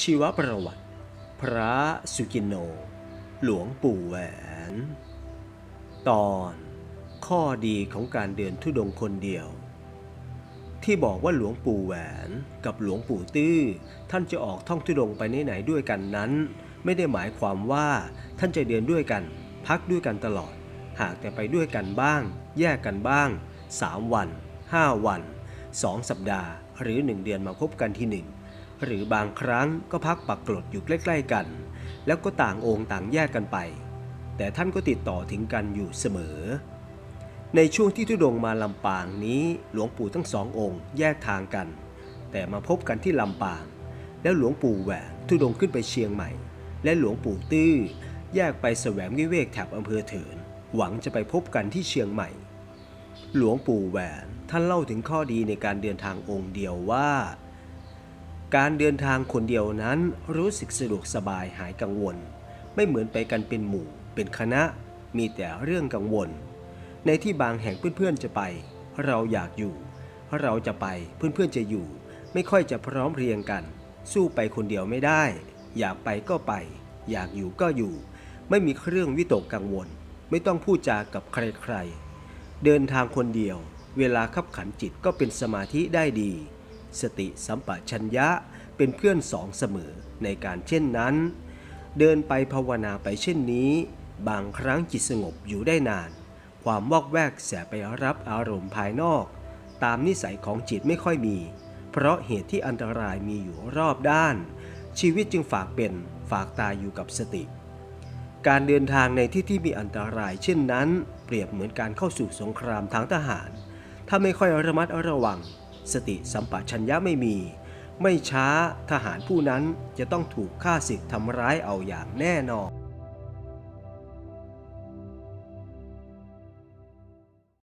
ชีวประวัติ พระสุกินโน หลวงปู่แหวน ตอนข้อดีของการเดินทุดงค์คนเดียว ที่บอกว่าหลวงปู่แหวนกับหลวงปู่ตื้อ ท่านจะออกท่องทุดงค์ไปไหนๆด้วยกันนั้น ไม่ได้หมายความว่าท่านจะเดินด้วยกัน พักด้วยกันตลอด หากแต่ไปด้วยกันบ้าง แยกกันบ้าง 3 วัน 5 วัน 2 สัปดาห์ หรือ 1 เดือนมาพบกันที่หนึ่ง หรือบางครั้งก็พักปักกลดอยู่ใกล้ ๆกัน แล้วก็ต่างองค์ต่างแยกกันไป แต่ท่านก็ติดต่อถึงกันอยู่เสมอ ในช่วงที่ทุดงมาลำปางนี้หลวงปู่ทั้งสององค์แยกทางกัน แต่มาพบกันที่ลำปาง แล้วหลวงปู่แหวนทุดงขึ้นไปเชียงใหม่ และหลวงปู่ตื้อแยกไปแสวงวิเวกแถบอำเภอเถิน หวังจะไปพบกันที่เชียงใหม่ หลวงปู่แหวนท่านเล่าถึงข้อดีในการเดินทางองค์เดียวว่า การเดินทางคนเดียวนั้นรู้สึกสะดวกสบายหายกังวล ไม่เหมือนไปกันเป็นหมู่ เป็นคณะ มีแต่เรื่องกังวล ในที่บางแห่งเพื่อนๆจะไป เราอยากอยู่ เราจะไปเพื่อนๆจะอยู่ ไม่ค่อยจะพร้อมเรียงกัน สู้ไปคนเดียวไม่ได้ อยากไปก็ไป อยากอยู่ก็อยู่ ไม่มีเครื่องวิตกกังวล ไม่ต้องพูดจากับใครๆเดินทางคนเดียว เวลาขับขันจิตก็เป็นสมาธิได้ดี สติสัมปชัญญะเป็นเพื่อนสองเสมอในการเช่นนั้น เดินไปภาวนาไปเช่นนี้ บางครั้งจิตสงบอยู่ได้นาน ความวอกแวกแสไปรับอารมณ์ภายนอก ตามนิสัยของจิตไม่ค่อยมี เพราะเหตุที่อันตรายมีอยู่รอบด้าน ชีวิตจึงฝากเป็นฝากตายอยู่กับสติ การเดินทางในที่ที่มีอันตรายเช่นนั้น เปรียบเหมือนการเข้าสู่สงครามทางทหาร ถ้าไม่ค่อยระมัดระวัง สติสัมปชัญญะไม่มี ไม่ช้าทหารผู้นั้นจะต้องถูกฆ่าศึกทำร้ายเอาอย่างแน่นอน